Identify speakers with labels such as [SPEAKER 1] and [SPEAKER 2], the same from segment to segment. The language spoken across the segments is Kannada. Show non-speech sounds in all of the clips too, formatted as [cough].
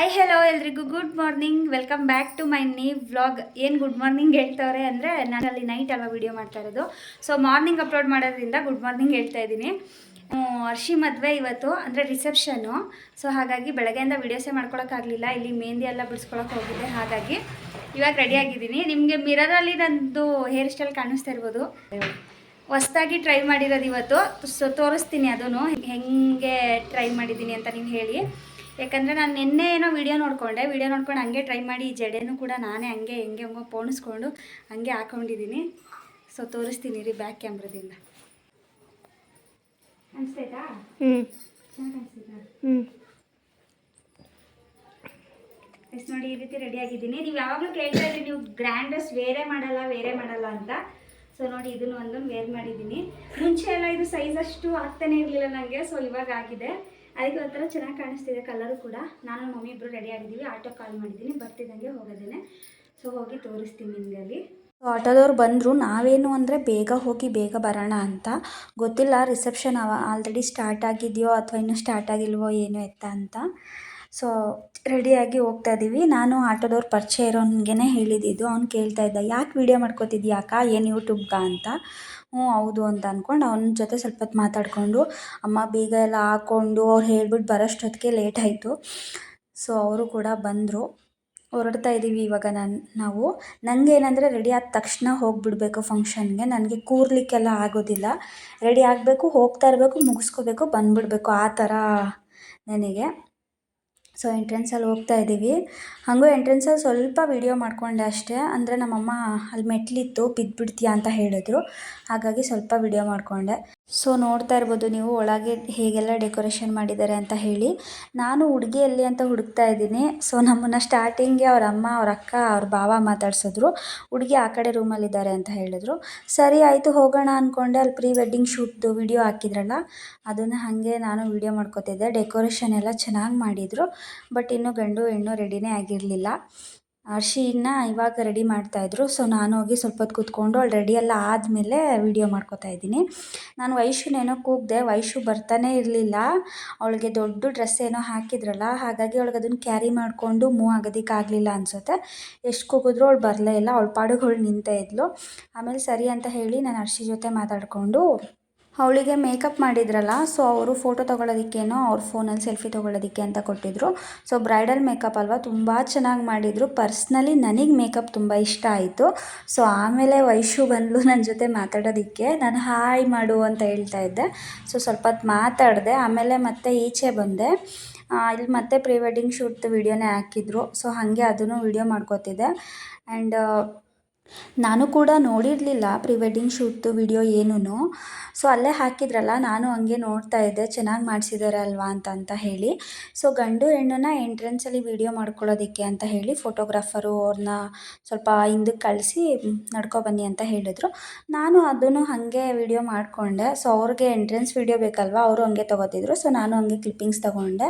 [SPEAKER 1] ಹಾಯ್ ಹೆಲೋ ಎಲ್ರಿಗೂ. Good morning welcome back to my new vlog ಏನು ಗುಡ್ ಮಾರ್ನಿಂಗ್ ಹೇಳ್ತವ್ರೆ ಅಂದರೆ ನಾನು ಅಲ್ಲಿ ನೈಟ್ ಅಲ್ವಾ ವೀಡಿಯೋ ಮಾಡ್ತಾ ಇರೋದು. ಸೊ ಮಾರ್ನಿಂಗ್ ಅಪ್ಲೋಡ್ ಮಾಡೋದ್ರಿಂದ ಗುಡ್ ಮಾರ್ನಿಂಗ್ ಹೇಳ್ತಾ ಇದ್ದೀನಿ. ಅರ್ಶಿ ಮದುವೆ ಇವತ್ತು, ಅಂದರೆ ರಿಸೆಪ್ಷನು ಸೊ ಹಾಗಾಗಿ ಬೆಳಗ್ಗೆಯಿಂದ ವೀಡಿಯೋಸೇ ಮಾಡ್ಕೊಳಕ್ಕಾಗಲಿಲ್ಲ ಇಲ್ಲಿ ಮೆಹಂದಿ ಎಲ್ಲ ಬಿಡಿಸ್ಕೊಳಕ್ಕೆ ಹೋಗಿದ್ದೆ. ಹಾಗಾಗಿ ಇವಾಗ ರೆಡಿ ಆಗಿದ್ದೀನಿ. ನಿಮಗೆ ಮಿರರಲ್ಲಿ ನಂದು ಹೇರ್ ಸ್ಟೈಲ್ ಕಾಣಿಸ್ತಾ ಇರ್ಬೋದು. ಹೊಸ್ದಾಗಿ ಟ್ರೈ ಮಾಡಿರೋದು ಇವತ್ತು. ಸೊ ತೋರಿಸ್ತೀನಿ ಅದನ್ನು. ಹೆಂಗೆ ಟ್ರೈ ಮಾಡಿದ್ದೀನಿ ಅಂತ ನೀವು ಹೇಳಿ. ಯಾಕಂದರೆ ನಾನು ನಿನ್ನೆ ಏನೋ ವಿಡಿಯೋ ನೋಡಿಕೊಂಡೆ. ವಿಡಿಯೋ ನೋಡ್ಕೊಂಡು ಹಂಗೆ ಟ್ರೈ ಮಾಡಿ ಈ ಜಡೆನೂ ಕೂಡ ನಾನೇ ಹಂಗೆ ಹೆಂಗೆ ಹಂಗೋ ಪೋಣಿಸ್ಕೊಂಡು ಹಂಗೆ ಹಾಕೊಂಡಿದ್ದೀನಿ. ಸೊ ತೋರಿಸ್ತೀನಿ ರೀ ಬ್ಯಾಕ್ ಕ್ಯಾಮ್ರದಿಂದ
[SPEAKER 2] ಹ್ಞೂ
[SPEAKER 1] ಎಸ್ ನೋಡಿ ಈ ರೀತಿ ರೆಡಿ ಆಗಿದ್ದೀನಿ. ನೀವು ಯಾವಾಗಲೂ ಕೇಳ್ತಾ ಇದ್ರಿ ನೀವು ಗ್ರ್ಯಾಂಡಸ್ ಬೇರೆ ಮಾಡಲ್ಲ ಬೇರೆ ಮಾಡಲ್ಲ ಅಂತ. ಸೊ ನೋಡಿ ಇದನ್ನು ಒಂದೊಂದು ವೇರ್ ಮಾಡಿದ್ದೀನಿ. ಮುಂಚೆ ಎಲ್ಲ ಇದು ಸೈಜ್ ಅಷ್ಟು ಆಗ್ತಾನೆ ಇರಲಿಲ್ಲ ನನಗೆ ಸೊ ಇವಾಗ ಆಗಿದೆ. ಅದಕ್ಕೆ ಒಂಥರ ಚೆನ್ನಾಗಿ ಕಾಣಿಸ್ತಿದೆ ಕಲರು ಕೂಡ. ನಾನು ಮಮ್ಮಿ ಇಬ್ಬರು ರೆಡಿ ಆಗಿದ್ದೀವಿ. ಆಟೋ ಕಾಲ್ ಮಾಡಿದ್ದೀನಿ. ಬರ್ತಿದ್ದಂಗೆ ಹೋಗೋದೇನೆ. ಸೊ ಹೋಗಿ ತೋರಿಸ್ತೀನಿ ನಿಮಗೆ ಅಲ್ಲಿ. ಆಟೋದವ್ರು ಬಂದರು. ನಾವೇನು ಅಂದರೆ ಬೇಗ ಹೋಗಿ ಬೇಗ ಬರೋಣ ಅಂತ. ಗೊತ್ತಿಲ್ಲ ರಿಸೆಪ್ಷನ್ ಅವ ಆಲ್ರೆಡಿ ಸ್ಟಾರ್ಟ್ ಆಗಿದೆಯೋ ಅಥವಾ ಇನ್ನೂ ಸ್ಟಾರ್ಟ್ ಆಗಿಲ್ವೋ ಏನು ಎತ್ತ ಅಂತ. ಸೊ ರೆಡಿಯಾಗಿ ಹೋಗ್ತಾ ಇದ್ದೀವಿ ನಾನು ಆಟೋದವ್ರು ಪರಿಚಯ ಇರೋನ್ಗೆ ಹೇಳಿದ್ದು. ಅವ್ನು ಕೇಳ್ತಾ ಇದ್ದ, ಯಾಕೆ ವೀಡಿಯೋ ಮಾಡ್ಕೋತಿದ್ಯಾಕ ಏನು ಯೂಟ್ಯೂಬ್ಗ ಅಂತ. ಹ್ಞೂ, ಹೌದು ಅಂತ ಅಂದ್ಕೊಂಡು ಅವ್ನ ಜೊತೆ ಸ್ವಲ್ಪ ಹೊತ್ತು ಮಾತಾಡಿಕೊಂಡು, ಅಮ್ಮ, ಬೀಗ ಎಲ್ಲ ಹಾಕ್ಕೊಂಡು ಅವ್ರು ಹೇಳ್ಬಿಟ್ಟು ಬರೋಷ್ಟೊತ್ತಿಗೆ ಲೇಟ್ ಆಯಿತು. ಸೊ ಅವರು ಕೂಡ ಬಂದರು. ಹೊರಡ್ತಾ ಇದ್ದೀವಿ ಇವಾಗ ನಾನು, ನಾವು. ನನಗೆ ಏನಂದರೆ ರೆಡಿ ಆದ ತಕ್ಷಣ ಹೋಗಿಬಿಡಬೇಕು ಫಂಕ್ಷನ್ಗೆ ನನಗೆ ಕೂರ್ಲಿಕ್ಕೆಲ್ಲ ಆಗೋದಿಲ್ಲ. ರೆಡಿ ಆಗಬೇಕು, ಹೋಗ್ತಾ ಇರಬೇಕು, ಮುಗಿಸ್ಕೋಬೇಕು, ಬಂದುಬಿಡ್ಬೇಕು ಆ ಥರ ನನಗೆ. ಸೊ ಎಂಟ್ರೆನ್ಸಲ್ಲಿ ಹೋಗ್ತಾ ಇದ್ದೀವಿ. ಹಾಗೂ ಎಂಟ್ರೆನ್ಸಲ್ಲಿ ಸ್ವಲ್ಪ ವೀಡಿಯೋ ಮಾಡಿಕೊಂಡೆ ಅಷ್ಟೇ. ಅಂದರೆ ನಮ್ಮಮ್ಮ ಅಲ್ಲಿ ಮೆಟ್ಲಿತ್ತು ಬಿದ್ದುಬಿಡ್ತೀಯಾ ಅಂತ ಹೇಳಿದ್ರು. ಹಾಗಾಗಿ ಸ್ವಲ್ಪ ವೀಡಿಯೋ ಮಾಡಿಕೊಂಡೆ. ಸೊ ನೋಡ್ತಾ ಇರ್ಬೋದು ನೀವು ಒಳಗೆ ಹೇಗೆಲ್ಲ ಡೆಕೋರೇಷನ್ ಮಾಡಿದ್ದಾರೆ ಅಂತ ಹೇಳಿ. ನಾನು ಹುಡುಗಿಯಲ್ಲಿ ಅಂತ ಹುಡುಕ್ತಾ ಇದ್ದೀನಿ. ಸೊ ನಮ್ಮನ್ನು ಸ್ಟಾರ್ಟಿಂಗ್ಗೆ ಅವ್ರ ಅಮ್ಮ, ಅವ್ರ ಅಕ್ಕ, ಅವ್ರ ಬಾವ ಮಾತಾಡ್ಸಿದ್ರು. ಹುಡುಗಿ ಆ ಕಡೆ ರೂಮಲ್ಲಿದ್ದಾರೆ ಅಂತ ಹೇಳಿದ್ರು. ಸರಿ, ಆಯಿತು, ಹೋಗೋಣ ಅಂದ್ಕೊಂಡೆ ಅಲ್ಲಿ ಪ್ರೀ ವೆಡ್ಡಿಂಗ್ ಶೂಟ್ದು ವಿಡಿಯೋ ಹಾಕಿದ್ರಲ್ಲ, ಅದನ್ನು ಹಾಗೆ ನಾನು ವೀಡಿಯೋ ಮಾಡ್ಕೋತಿದ್ದೆ. ಡೆಕೋರೇಷನ್ ಎಲ್ಲ ಚೆನ್ನಾಗಿ ಮಾಡಿದರು. ಬಟ್ ಇನ್ನೂ ಗಂಡು ಹೆಣ್ಣು ರೆಡಿನೇ ಆಗಿರಲಿಲ್ಲ. ಅರ್ಶಿನ ಇವಾಗ ರೆಡಿ ಮಾಡ್ತಾಯಿದ್ರು ಸೊ ನಾನು ಹೋಗಿ ಸ್ವಲ್ಪ ಹೊತ್ತು ಕೂತ್ಕೊಂಡು ಅವಳು ಎಲ್ಲ ಆದಮೇಲೆ ವೀಡಿಯೋ ಮಾಡ್ಕೋತಾ ಇದ್ದೀನಿ. ನಾನು ವೈಶುನೇನೋ ಕೂಗಿದೆ, ವೈಶು ಬರ್ತಾನೆ ಇರಲಿಲ್ಲ. ಅವಳಿಗೆ ದೊಡ್ಡ ಡ್ರೆಸ್ ಏನೋ ಹಾಕಿದ್ರಲ್ಲ, ಹಾಗಾಗಿ ಅವಳಿಗೆ ಅದನ್ನು ಕ್ಯಾರಿ ಮಾಡಿಕೊಂಡು ಮೂವ್ ಆಗೋದಕ್ಕಾಗಲಿಲ್ಲ ಅನಿಸುತ್ತೆ. ಎಷ್ಟು ಕೂಗಿದ್ರು ಅವಳು ಬರಲೇ ಇಲ್ಲ, ಅವಳ ಪಾಡುಗಳು ನಿಂತೇ ಇದ್ಲು. ಆಮೇಲೆ ಸರಿ ಅಂತ ಹೇಳಿ ನಾನು ಅರ್ಶಿ ಜೊತೆ ಮಾತಾಡಿಕೊಂಡು ಅವಳಿಗೆ ಮೇಕಪ್ ಮಾಡಿದ್ರಲ್ಲ ಸೊ ಅವರು ಫೋಟೋ ತೊಗೊಳೋದಕ್ಕೇನೋ ಅವ್ರ ಫೋನಲ್ಲಿ ಸೆಲ್ಫಿ ತೊಗೊಳೋದಕ್ಕೆ ಅಂತ ಕೊಟ್ಟಿದ್ರು. ಸೊ ಬ್ರೈಡಲ್ ಮೇಕಪ್ ಅಲ್ವಾ, ತುಂಬ ಚೆನ್ನಾಗಿ ಮಾಡಿದರು. ಪರ್ಸ್ನಲಿ ನನಗೆ ಮೇಕಪ್ ತುಂಬ ಇಷ್ಟ ಆಯಿತು. ಸೊ ಆಮೇಲೆ ವೈಶು ಬಂದಳು [laughs] ನನ್ನ ಜೊತೆ ಮಾತಾಡೋದಕ್ಕೆ. ನಾನು ಹಾಯ್ ಮಾಡು ಅಂತ ಹೇಳ್ತಾ ಇದ್ದೆ. ಸೊ ಸ್ವಲ್ಪ ಹೊತ್ತು ಮಾತಾಡಿದೆ. ಆಮೇಲೆ ಮತ್ತೆ ಈಚೆ ಬಂದೆ. ಇಲ್ಲಿ ಮತ್ತೆ ಪ್ರೀ ವೆಡ್ಡಿಂಗ್ ಶೂಟ್ ವೀಡಿಯೋನೇ ಹಾಕಿದ್ರು. ಸೊ ಹಾಗೆ ಅದನ್ನು ವೀಡಿಯೋ ಮಾಡ್ಕೋತಿದ್ದೆ. ಆ್ಯಂಡ್ ನಾನು ಕೂಡ ನೋಡಿರಲಿಲ್ಲ ಪ್ರೀ ವೆಡ್ಡಿಂಗ್ ಶೂಟ್ದು ವಿಡಿಯೋ ಏನೂ ಸೊ ಅಲ್ಲೇ ಹಾಕಿದ್ರಲ್ಲ, ನಾನು ಹಂಗೆ ನೋಡ್ತಾ ಇದ್ದೆ, ಚೆನ್ನಾಗಿ ಮಾಡಿಸಿದ್ದಾರೆ ಅಲ್ವಾ ಅಂತ ಅಂತ ಹೇಳಿ. ಸೊ ಗಂಡು ಹೆಣ್ಣನ್ನ ಎಂಟ್ರೆನ್ಸಲ್ಲಿ ವಿಡಿಯೋ ಮಾಡ್ಕೊಳ್ಳೋದಕ್ಕೆ ಅಂತ ಹೇಳಿ ಫೋಟೋಗ್ರಾಫರು ಅವ್ರನ್ನ ಸ್ವಲ್ಪ ಹಿಂದಕ್ಕೆ ಕಳಿಸಿ ನಡ್ಕೊಬನ್ನಿ ಅಂತ ಹೇಳಿದರು. ನಾನು ಅದನ್ನು ಹಾಗೆ ವಿಡಿಯೋ ಮಾಡಿಕೊಂಡೆ. ಸೊ ಅವ್ರಿಗೆ ಎಂಟ್ರೆನ್ಸ್ ವಿಡಿಯೋ ಬೇಕಲ್ವಾ, ಅವರು ಹಂಗೆ ತೊಗೋತಿದ್ರು. ಸೊ ನಾನು ಹಂಗೆ ಕ್ಲಿಪ್ಪಿಂಗ್ಸ್ ತೊಗೊಂಡೆ.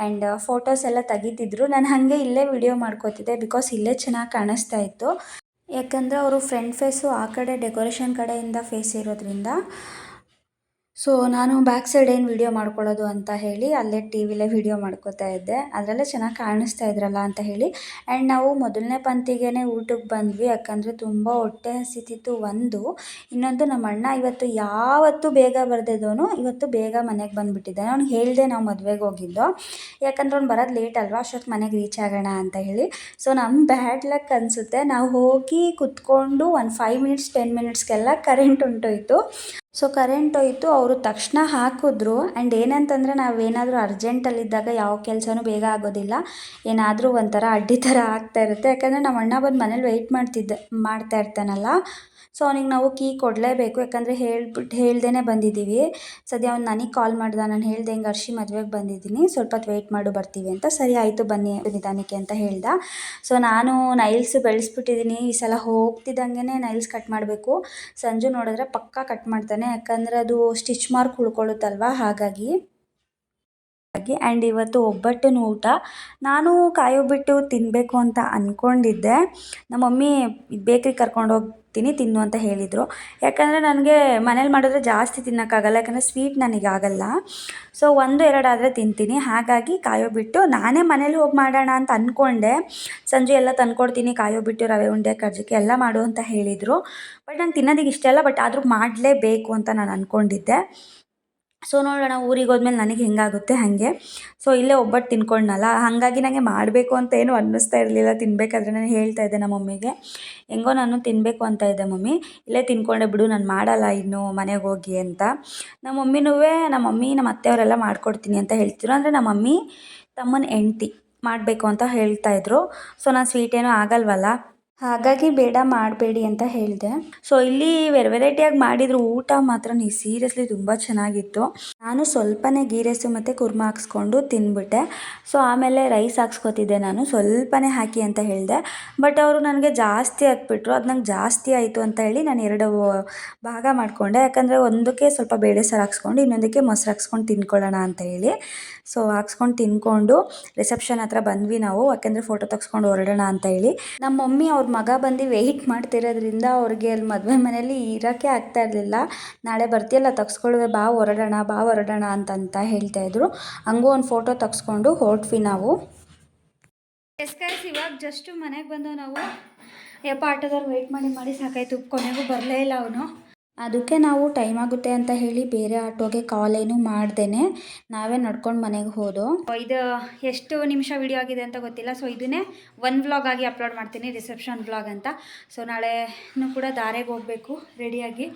[SPEAKER 1] ಆ್ಯಂಡ್ ಫೋಟೋಸ್ ಎಲ್ಲ ತೆಗಿತಿದ್ರು. ನಾನು ಹಾಗೆ ಇಲ್ಲೇ ವಿಡಿಯೋ ಮಾಡ್ಕೋತಿದ್ದೆ ಬಿಕಾಸ್ ಇಲ್ಲೇ ಚೆನ್ನಾಗಿ ಕಾಣಿಸ್ತಾ ಇತ್ತು. ಯಾಕಂದರೆ ಅವರು ಫ್ರಂಟ್ ಫೇಸು ಆ ಕಡೆ ಡೆಕೋರೇಷನ್ ಕಡೆಯಿಂದ ಫೇಸ್ ಇರೋದ್ರಿಂದ ಸೊ ನಾನು ಬ್ಯಾಕ್ ಸೈಡ್ ಏನು ವೀಡಿಯೋ ಮಾಡ್ಕೊಳ್ಳೋದು ಅಂತ ಹೇಳಿ, ಅಲ್ಲೇ ಟಿ ವಿಲೇ ವೀಡಿಯೋ ಮಾಡ್ಕೋತಾ ಇದ್ದೆ. ಅದರಲ್ಲೇ ಚೆನ್ನಾಗಿ ಕಾಣಿಸ್ತಾ ಇದ್ರಲ್ಲ ಅಂತ ಹೇಳಿ. ಆ್ಯಂಡ್ ನಾವು ಮೊದಲನೇ ಪಂತಿಗೆ ಊಟಕ್ಕೆ ಬಂದ್ವಿ. ಯಾಕಂದರೆ ತುಂಬ ಹೊಟ್ಟೆ ಹಸಿತಿತ್ತು ಒಂದು. ಇನ್ನೊಂದು ನಮ್ಮ ಅಣ್ಣ ಇವತ್ತು ಯಾವತ್ತೂ ಬೇಗ ಬರ್ದಿದ್ದವನು ಇವತ್ತು ಬೇಗ ಮನೆಗೆ ಬಂದುಬಿಟ್ಟಿದ್ದಾನೆ. ಅವ್ನು ಹೇಳಿದೆ ನಾವು ಮದುವೆಗೆ ಹೋಗಿದ್ದು. ಯಾಕಂದ್ರೆ ಅವ್ನು ಬರೋದು ಲೇಟ್ ಅಲ್ವಾ? ಅಷ್ಟೊತ್ತು ಮನೆಗೆ ರೀಚ್ ಆಗೋಣ ಅಂತ ಹೇಳಿ. ಸೊ ನಮ್ಮ ಬ್ಯಾಡ್ ಲಕ್ ಅನಿಸುತ್ತೆ. ನಾವು ಹೋಗಿ ಕುತ್ಕೊಂಡು ಒಂದು ಫೈವ್ ಮಿನಿಟ್ಸ್ ಟೆನ್ ಮಿನಿಟ್ಸ್ಗೆಲ್ಲ ಕರೆಂಟ್ ಉಂಟೋಯ್ತು. ಸೊ ಕರೆಂಟ್ ಹೋಯಿತು, ಅವರು ತಕ್ಷಣ ಹಾಕಿದ್ರು. ಆ್ಯಂಡ್ ಏನಂತಂದರೆ, ನಾವೇನಾದರೂ ಅರ್ಜೆಂಟಲ್ಲಿದ್ದಾಗ ಯಾವ ಕೆಲಸನೂ ಬೇಗ ಆಗೋದಿಲ್ಲ. ಏನಾದರೂ ಒಂಥರ ಅಡ್ಡಿ ಥರ ಆಗ್ತಾ ಇರುತ್ತೆ. ಯಾಕಂದರೆ ನಮ್ಮ ಅಣ್ಣ ಬಂದು ಮನೇಲಿ ವೆಯ್ಟ್ ಮಾಡ್ತಿದ್ದೆ, ಮಾಡ್ತಾ ಇರ್ತಾನಲ್ಲ. ಸೊ ಅವ್ನಿಗೆ ನಾವು ಕೀ ಕೊಡಲೇಬೇಕು. ಯಾಕಂದರೆ ಹೇಳ್ಬಿಟ್ಟು ಹೇಳ್ದೇ ಬಂದಿದ್ದೀವಿ ಸದ್ಯ ಅವ್ನು ನನಗೆ ಕಾಲ್ ಮಾಡ್ದೆ, ನಾನು ಹೇಳ್ದೆ, ಹಿಂಗೆ ಅರ್ಶಿ ಮದುವೆಗೆ ಬಂದಿದ್ದೀನಿ. ಸ್ವಲ್ಪ ಹೊತ್ತು ವೆಯ್ಟ್ ಮಾಡು, ಬರ್ತೀವಿ ಅಂತ. ಸರಿ, ಆಯಿತು, ಬನ್ನಿ ನಿಧಾನಕ್ಕೆ ಅಂತ ಹೇಳ್ದ. ಸೊ ನಾನು ನೈಲ್ಸ್ ಬೆಳೆಸ್ಬಿಟ್ಟಿದ್ದೀನಿ ಈ ಸಲ ಹೋಗ್ತಿದ್ದಂಗೆ ನೈಲ್ಸ್ ಕಟ್ ಮಾಡಬೇಕು. ಸಂಜು ನೋಡಿದ್ರೆ ಪಕ್ಕಾ ಕಟ್ ಮಾಡ್ತಾನೆ. ಯಾಕಂದರೆ ಅದು ಸ್ಟಿಚ್ ಮಾರ್ಕ್ ಉಳ್ಕೊಳ್ಳುತ್ತಲ್ವ? ಹಾಗಾಗಿ. ಹಾಗೆ ಆ್ಯಂಡ್ ಇವತ್ತು ಒಬ್ಬಟ್ಟಿನ ಊಟ. ನಾನು ಕಾಯೋ ಬಿಟ್ಟು ತಿನ್ನಬೇಕು ಅಂತ ಅಂದ್ಕೊಂಡಿದ್ದೆ ನಮ್ಮ ಮಮ್ಮಿ ಬೇಕ್ರಿಗೆ ಕರ್ಕೊಂಡೋಗಿ
[SPEAKER 2] ಕೊಡ್ತೀನಿ ತಿನ್ನು ಅಂತ ಹೇಳಿದರು. ಯಾಕಂದರೆ ನನಗೆ ಮನೇಲಿ ಮಾಡಿದ್ರೆ ಜಾಸ್ತಿ ತಿನ್ನೋಕ್ಕಾಗಲ್ಲ, ಯಾಕಂದರೆ ಸ್ವೀಟ್ ನನಗೆ ಆಗಲ್ಲ. ಸೊ ಒಂದು ಎರಡಾದರೆ ತಿಂತೀನಿ. ಹಾಗಾಗಿ ಕಾಯೋ ಬಿಟ್ಟು ನಾನೇ ಮನೇಲಿ ಹೋಗಿ ಮಾಡೋಣ ಅಂತ ಅಂದ್ಕೊಂಡೆ ಸಂಜೆ ಎಲ್ಲ ತಂದ್ಕೊಡ್ತೀನಿ, ಕಾಯೋ ಬಿಟ್ಟು, ರವೆ ಉಂಡೆ ಕರ್ಜಿಕೆ ಎಲ್ಲ ಮಾಡು ಅಂತ ಹೇಳಿದರು. ಬಟ್ ನಂಗೆ ತಿನ್ನೋದಕ್ಕೆ ಇಷ್ಟ ಇಲ್ಲ ಬಟ್ ಆದರೂ ಮಾಡಲೇಬೇಕು ಅಂತ ನಾನು ಅಂದ್ಕೊಂಡಿದ್ದೆ ಸೊ ನೋಡೋಣ, ಊರಿಗೆ ಹೋದ್ಮೇಲೆ ನನಗೆ ಹೆಂಗಾಗುತ್ತೆ, ಹಾಗೆ. ಸೊ ಇಲ್ಲೇ ಒಬ್ಬಟ್ಟು ತಿನ್ಕೊಂಡ್ನಲ್ಲ, ಹಾಗಾಗಿ ನನಗೆ ಮಾಡಬೇಕು ಅಂತ ಏನು ಅನ್ನಿಸ್ತಾ ಇರಲಿಲ್ಲ. ತಿನ್ಬೇಕಾದ್ರೆ ನಾನು ಹೇಳ್ತಾ ಇದ್ದೆ ನಮ್ಮ ಮಮ್ಮಿಗೆ. ಹೆಂಗೋ ನಾನು ತಿನ್ನಬೇಕು ಅಂತ ಇದ್ದೆ ಮಮ್ಮಿ. ಇಲ್ಲೇ ತಿನ್ಕೊಂಡೆ ಬಿಡು, ನಾನು ಮಾಡಲ್ಲ ಇನ್ನು ಮನೆಗೆ ಹೋಗಿ ಅಂತ. ನಮ್ಮ ಮಮ್ಮಿನೂ ನಮ್ಮ ಮಮ್ಮಿ, ನಮ್ಮ ಅತ್ತೆಯವರೆಲ್ಲ ಮಾಡ್ಕೊಡ್ತೀನಿ ಅಂತ ಹೇಳ್ತಿದ್ರು. ಅಂದರೆ ನಮ್ಮ ಮಮ್ಮಿ ತಮ್ಮನ ಹೆಂಡ್ತಿ ಮಾಡಬೇಕು ಅಂತ ಹೇಳ್ತಾ ಇದ್ರು. ಸೊ ನಾನು ಸ್ವೀಟ್ ಏನೂ ಆಗಲ್ವಲ್ಲ. ಹಾಗಾಗಿ ಬೇಡ ಮಾಡಬೇಡಿ ಅಂತ ಹೇಳಿದೆ. ಸೊ ಇಲ್ಲಿ ವೆರ್ ವೆರೈಟಿಯಾಗಿ ಮಾಡಿದ್ರು ಊಟ ಮಾತ್ರ ನೀವು ಸೀರಿಯಸ್ಲಿ ತುಂಬ ಚೆನ್ನಾಗಿತ್ತು. ನಾನು ಸ್ವಲ್ಪನೇ ಗೀ ರೈಸು ಮತ್ತು ಕುರ್ಮಾ ಹಾಕ್ಸ್ಕೊಂಡು ತಿಂದ್ಬಿಟ್ಟೆ ಸೊ ಆಮೇಲೆ ರೈಸ್ ಹಾಕ್ಸ್ಕೊತಿದ್ದೆ ನಾನು. ಸ್ವಲ್ಪನೇ ಹಾಕಿ ಅಂತ ಹೇಳಿದೆ. ಬಟ್ ಅವರು ನನಗೆ ಜಾಸ್ತಿ ಹಾಕ್ಬಿಟ್ರು. ಅದು ನಂಗೆ ಜಾಸ್ತಿ ಆಯಿತು ಅಂತ ಹೇಳಿ ನಾನು ಎರಡು ಭಾಗ ಮಾಡಿಕೊಂಡೆ. ಯಾಕಂದರೆ ಒಂದಕ್ಕೆ ಸ್ವಲ್ಪ ಬೇಳೆ ಸಾರು ಹಾಕ್ಸ್ಕೊಂಡು, ಇನ್ನೊಂದಕ್ಕೆ ಮೊಸರು ಹಾಕ್ಸ್ಕೊಂಡು ತಿನ್ಕೊಳ್ಳೋಣ ಅಂತ ಹೇಳಿ. ಸೊ ಹಾಕ್ಸ್ಕೊಂಡು ತಿನ್ಕೊಂಡು, ರಿಸೆಪ್ಷನ್ ಹತ್ರ ಬಂದ್ವಿ ನಾವು. ಯಾಕೆಂದರೆ ಫೋಟೋ ತೆಗ್ಸ್ಕೊಂಡು ಹೊರಡೋಣ ಅಂತ ಹೇಳಿ. ನಮ್ಮ ಮಮ್ಮಿ ಅವ್ರ ಮಗ ಬಂದು ವೆಯ್ಟ್ ಮಾಡ್ತಿರೋದ್ರಿಂದ ಅವ್ರಿಗೆ ಅಲ್ಲಿ ಮದುವೆ ಮನೇಲಿ ಇರೋಕ್ಕೆ ಆಗ್ತಾ ಇರಲಿಲ್ಲ. ನಾಳೆ ಬರ್ತೀಯಲ್ಲ, ತಗ್ಸ್ಕೊಳ್ವೆ, ಬಾ ಹೊರಡೋಣ ಬಾ ಹೊರಡೋಣ ಅಂತಂತ ಹೇಳ್ತಾ ಇದ್ರು. ಹಂಗೂ ಒಂದು ಫೋಟೋ ತೆಗ್ಸ್ಕೊಂಡು ಹೊರಟ್ವಿ ನಾವು.
[SPEAKER 1] ಎಸ್ಕೈಸ್ ಇವಾಗ ಜಸ್ಟು ಮನೆಗೆ ಬಂದು ನಾವು. ಯಪ್ಪ, ಆಟೋದವ್ರು ವೆಯ್ಟ್ ಮಾಡಿ ಮಾಡಿ ಸಾಕಾಯ್ತು. ಕೊನೆಗೂ ಬರಲೇ ಇಲ್ಲ ಅವನು.
[SPEAKER 2] ಅದಕ್ಕೆ ನಾವು ಟೈಮ್ ಆಗುತ್ತೆ ಅಂತ ಹೇಳಿ ಬೇರೆ ಆಟೋಗೆ ಕಾಲ್ ಏನು ಮಾಡ್ದೇನೆ. ನಾವೇ ನಡ್ಕೊಂಡು ಮನೆಗೆ ಹೋದೋ.
[SPEAKER 1] ಇದು ಎಷ್ಟು ನಿಮಿಷ ವಿಡಿಯೋ ಆಗಿದೆ ಅಂತ ಗೊತ್ತಿಲ್ಲ. ಸೊ ಇದನ್ನೇ ಒನ್ ವ್ಲಾಗ್ ಆಗಿ ಅಪ್ಲೋಡ್ ಮಾಡ್ತೀನಿ ರಿಸೆಪ್ಷನ್ ವ್ಲಾಗ್ ಅಂತ. ಸೊ ನಾಳೆನೂ ಕೂಡ ದಾರೆಗೆ ಹೋಗಬೇಕು ರೆಡಿಯಾಗಿ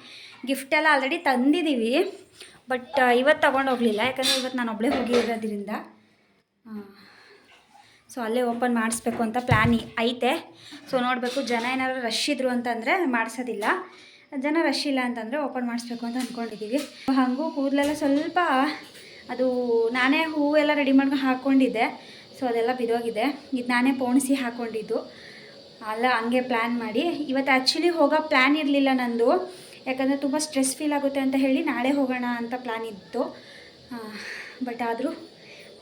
[SPEAKER 1] ಗಿಫ್ಟ್ ಎಲ್ಲ ಆಲ್ರೆಡಿ ತಂದಿದ್ದೀವಿ ಬಟ್ ಇವತ್ತು ತೊಗೊಂಡು ಹೋಗಲಿಲ್ಲ. ಯಾಕಂದರೆ ಇವತ್ತು ನಾನು ಒಬ್ಬಳೇ ಹೋಗಿ ಇರೋದ್ರಿಂದ ಸೊ ಅಲ್ಲೇ ಓಪನ್ ಮಾಡಿಸ್ಬೇಕು ಅಂತ ಪ್ಲ್ಯಾನ್ ಐತೆ. ಸೊ ನೋಡಬೇಕು ಜನ ಏನಾದ್ರು ರಶ್ ಇದ್ರು ಅಂತಂದರೆ ಮಾಡಿಸೋದಿಲ್ಲ. ಜನ ರಶ್ ಇಲ್ಲ ಅಂತಂದರೆ ಓಪನ್ ಮಾಡಿಸ್ಬೇಕು ಅಂತ ಅಂದ್ಕೊಂಡಿದ್ದೀವಿ ಹಾಗೂ ಕೂದಲೆಲ್ಲ ಸ್ವಲ್ಪ ಅದು ನಾನೇ ಹೂವೆಲ್ಲ ರೆಡಿ ಮಾಡ್ಕೊಂಡು ಹಾಕ್ಕೊಂಡಿದ್ದೆ ಸೊ ಅದೆಲ್ಲ ಬಿದೋಗಿದೆ. ಇದು ನಾನೇ ಪೋಣಿಸಿ ಹಾಕ್ಕೊಂಡಿದ್ದು ಅಲ್ಲ, ಹಂಗೆ ಪ್ಲ್ಯಾನ್ ಮಾಡಿ. ಇವತ್ತು ಆ್ಯಕ್ಚುಲಿ ಹೋಗೋ ಪ್ಲ್ಯಾನ್ ಇರಲಿಲ್ಲ ನಂದು. ಯಾಕಂದರೆ ತುಂಬ ಸ್ಟ್ರೆಸ್ ಫೀಲ್ ಆಗುತ್ತೆ ಅಂತ ಹೇಳಿ ನಾಳೆ ಹೋಗೋಣ ಅಂತ ಪ್ಲ್ಯಾನ್ ಇತ್ತು. ಬಟ್ ಆದರೂ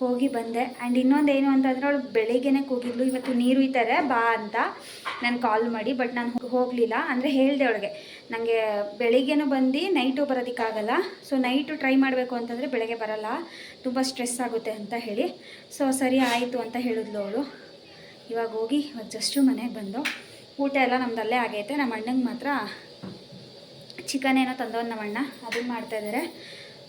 [SPEAKER 1] ಹೋಗಿ ಬಂದೆ. ಆ್ಯಂಡ್ ಏನು ಅಂತಂದರೆ ಅವಳು ಬೆಳಿಗ್ಗೆನೇ ಕೂಗಿದ್ಲು. ಇವತ್ತು ನೀರು ಇದ್ದಾರೆ, ಬಾ ಅಂತ ನಾನು ಕಾಲ್ ಮಾಡಿ ಬಟ್ ನಾನು ಹೋಗಲಿಲ್ಲ. ಅಂದರೆ ಹೇಳಿದೆ ಅವಳಿಗೆ ನನಗೆ ಬೆಳಿಗ್ಗೆನೂ ಬಂದು ನೈಟು ಬರೋದಕ್ಕಾಗಲ್ಲ. ಸೊ ನೈಟು ಟ್ರೈ ಮಾಡಬೇಕು ಅಂತಂದರೆ ಬೆಳಗ್ಗೆ ಬರಲ್ಲ. ತುಂಬ ಸ್ಟ್ರೆಸ್ ಆಗುತ್ತೆ ಅಂತ ಹೇಳಿ. ಸೊ ಸರಿ ಆಯಿತು ಅಂತ ಹೇಳಿದ್ಲು ಅವಳು. ಇವಾಗ ಹೋಗಿ, ಇವಾಗ ಜಸ್ಟು ಮನೆಗೆ ಬಂದು ಊಟ ಎಲ್ಲ ನಮ್ಮದಲ್ಲೇ ಆಗೈತೆ. ನಮ್ಮ ಅಣ್ಣಂಗೆ ಮಾತ್ರ ಚಿಕನ್ ಏನೋ ತಂದವನು ನಮ್ಮ ಅಣ್ಣ ಅದನ್ನು ಮಾಡ್ತಾಯಿದ್ದಾರೆ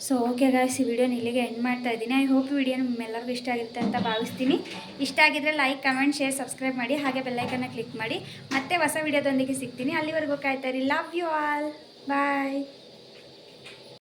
[SPEAKER 1] ಸೊ ಓಕೆ ಗಾಯ್ಸ್ ಈ ವಿಡಿಯೋನ ಇಲ್ಲಿಗೆ ಎಂಡ್ ಮಾಡ್ತಾ ಇದ್ದೀನಿ. ಐ ಹೋಪ್ ವಿಡಿಯೋ ನಿಮ್ಮೆಲ್ಲರಿಗೂ ಇಷ್ಟ ಆಗಿರುತ್ತೆ ಅಂತ ಭಾವಿಸ್ತೀನಿ. ಇಷ್ಟ ಆಗಿದ್ರೆ ಲೈಕ್ ಕಮೆಂಟ್ ಶೇರ್ ಸಬ್ಸ್ಕ್ರೈಬ್ ಮಾಡಿ, ಹಾಗೆ ಬೆಲ್ಲೈಕನ್ನ ಕ್ಲಿಕ್ ಮಾಡಿ. ಮತ್ತೆ ಹೊಸ ವಿಡಿಯೋದೊಂದಿಗೆ ಸಿಗ್ತೀನಿ. ಅಲ್ಲಿವರೆಗೂ ಕಾಯ್ತಾ ಇರಿ. Love you all bye